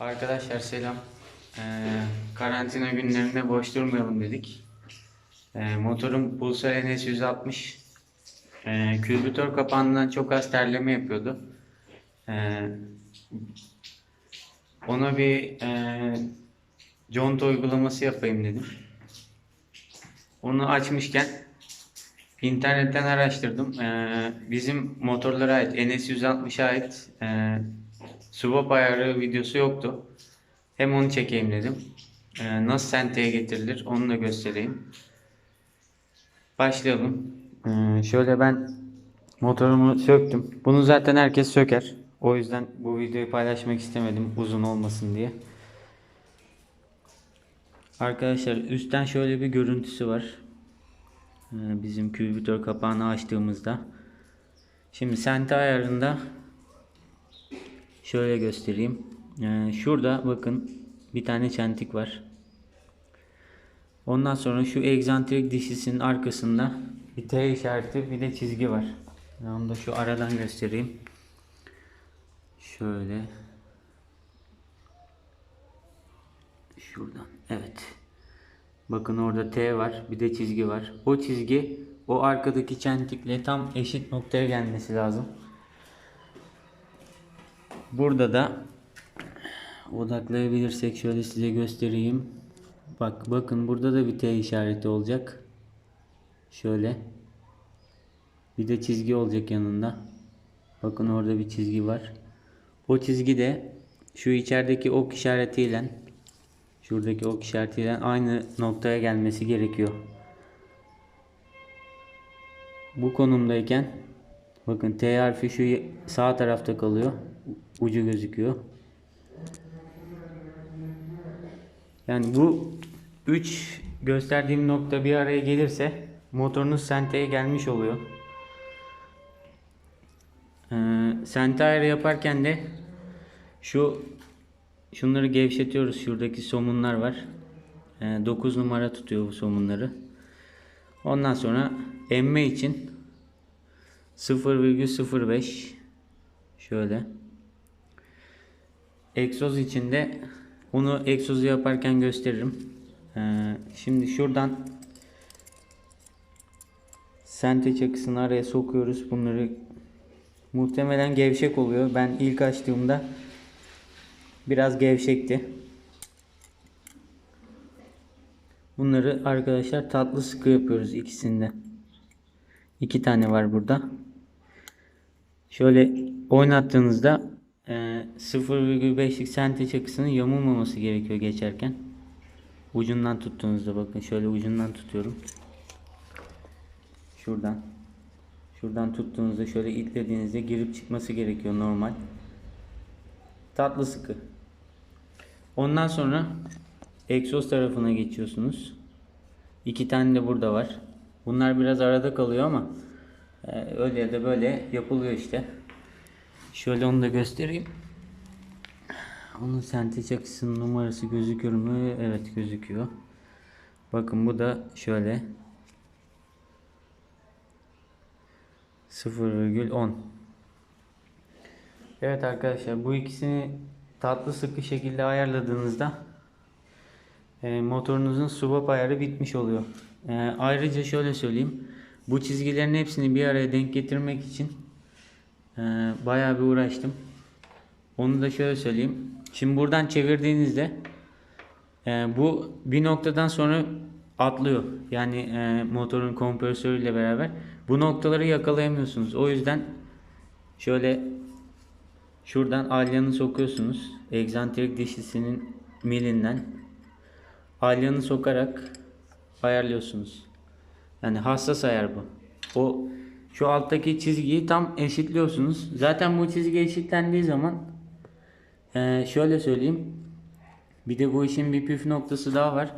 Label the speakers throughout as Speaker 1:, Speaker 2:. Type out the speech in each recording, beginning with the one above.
Speaker 1: Arkadaşlar selam. Ee, karantina günlerinde boş durmayalım dedik. Ee, motorum Pulsar NS 160. Ee, külbütör kapağından çok az terleme yapıyordu. Ee, ona bir e, conta uygulaması yapayım dedim. Onu açmışken internetten araştırdım. Ee, bizim motorlara ait NS 160'a ait e, swap ayarı videosu yoktu. Hem onu çekeyim dedim. Ee, nasıl senteye getirilir onu da göstereyim. Başlayalım. Ee, şöyle ben motorumu söktüm. Bunu zaten herkes söker. O yüzden bu videoyu paylaşmak istemedim uzun olmasın diye. Arkadaşlar üstten şöyle bir görüntüsü var. Ee, Bizim külbütör kapağını açtığımızda. Şimdi sente ayarında şöyle göstereyim. Ee, şurada bakın bir tane çentik var. Ondan sonra şu egzantrik dişisinin arkasında bir T işareti bir de çizgi var. Onu da şu aradan göstereyim. Şöyle. Şuradan. Evet. Bakın orada T var. Bir de çizgi var. O çizgi o arkadaki çentikle tam eşit noktaya gelmesi lazım. Burada da odaklayabilirsek şöyle size göstereyim. Bak bakın burada da bir T işareti olacak. Şöyle. Bir de çizgi olacak yanında. Bakın orada bir çizgi var. O çizgi de şu içerideki ok işaretiyle şuradaki ok işaretiyle aynı noktaya gelmesi gerekiyor. Bu konumdayken bakın T harfi şu sağ tarafta kalıyor. Ucu gözüküyor. Yani bu 3 gösterdiğim nokta bir araya gelirse motorunuz senteye gelmiş oluyor. Ee, sente ayarı yaparken de şu şunları gevşetiyoruz. Şuradaki somunlar var. 9 numara tutuyor bu somunları. Ondan sonra emme için 0,05 şöyle. Egzoz için de onu egzozu yaparken gösteririm. Ee, şimdi şuradan sente çakısını araya sokuyoruz. Bunları muhtemelen gevşek oluyor. Ben ilk açtığımda biraz gevşekti. Bunları arkadaşlar tatlı sıkı yapıyoruz ikisinde. İki tane var burada. Şöyle oynattığınızda 0,5'lik sente çakısının yamulmaması gerekiyor geçerken. Ucundan tuttuğunuzda bakın şöyle ucundan tutuyorum. Şuradan. Şuradan tuttuğunuzda şöyle itlediğinizde girip çıkması gerekiyor normal. Tatlı sıkı. Ondan sonra egzoz tarafına geçiyorsunuz. İki tane de burada var. Bunlar biraz arada kalıyor ama e, öyle ya da böyle yapılıyor işte. Şöyle onu da göstereyim. Onun sente çakısının numarası gözüküyor mu? Evet gözüküyor. Bakın bu da şöyle. 0,10 Evet arkadaşlar bu ikisini tatlı sıkı şekilde ayarladığınızda e, motorunuzun swap ayarı bitmiş oluyor. E, ayrıca şöyle söyleyeyim. Bu çizgilerin hepsini bir araya denk getirmek için e, bayağı bir uğraştım. Onu da şöyle söyleyeyim. Şimdi buradan çevirdiğinizde e, bu bir noktadan sonra atlıyor. Yani e, motorun kompresörüyle beraber bu noktaları yakalayamıyorsunuz. O yüzden şöyle şuradan alyanı sokuyorsunuz. Egzantrik dişlisinin milinden alyanı sokarak ayarlıyorsunuz. Yani hassas ayar bu. O şu alttaki çizgiyi tam eşitliyorsunuz. Zaten bu çizgi eşitlendiği zaman ee, şöyle söyleyeyim. Bir de bu işin bir püf noktası daha var.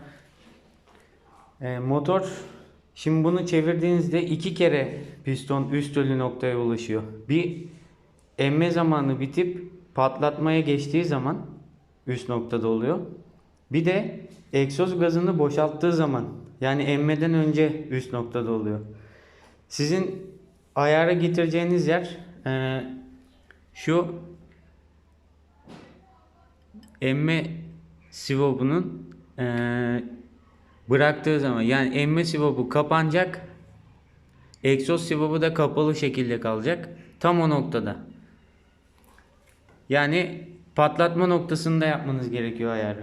Speaker 1: Ee, motor şimdi bunu çevirdiğinizde iki kere piston üst ölü noktaya ulaşıyor. Bir emme zamanı bitip patlatmaya geçtiği zaman üst noktada oluyor. Bir de egzoz gazını boşalttığı zaman yani emmeden önce üst noktada oluyor. Sizin ayara getireceğiniz yer e, şu emme sivobunun eee, bıraktığı zaman yani emme sivobu kapanacak. Egzoz sivobu da kapalı şekilde kalacak. Tam o noktada. Yani patlatma noktasında yapmanız gerekiyor ayarı.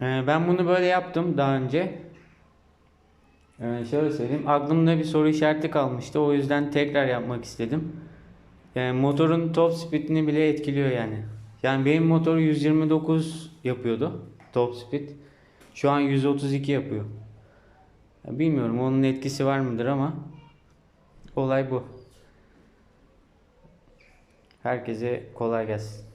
Speaker 1: Ee, ben bunu böyle yaptım daha önce. Ee, şöyle söyleyeyim. Aklımda bir soru işareti kalmıştı. O yüzden tekrar yapmak istedim. Yani motorun top speedini bile etkiliyor yani. Yani benim motor 129 yapıyordu top speed. Şu an 132 yapıyor. Ya Bilmiyorum onun etkisi var mıdır ama olay bu. Herkese kolay gelsin.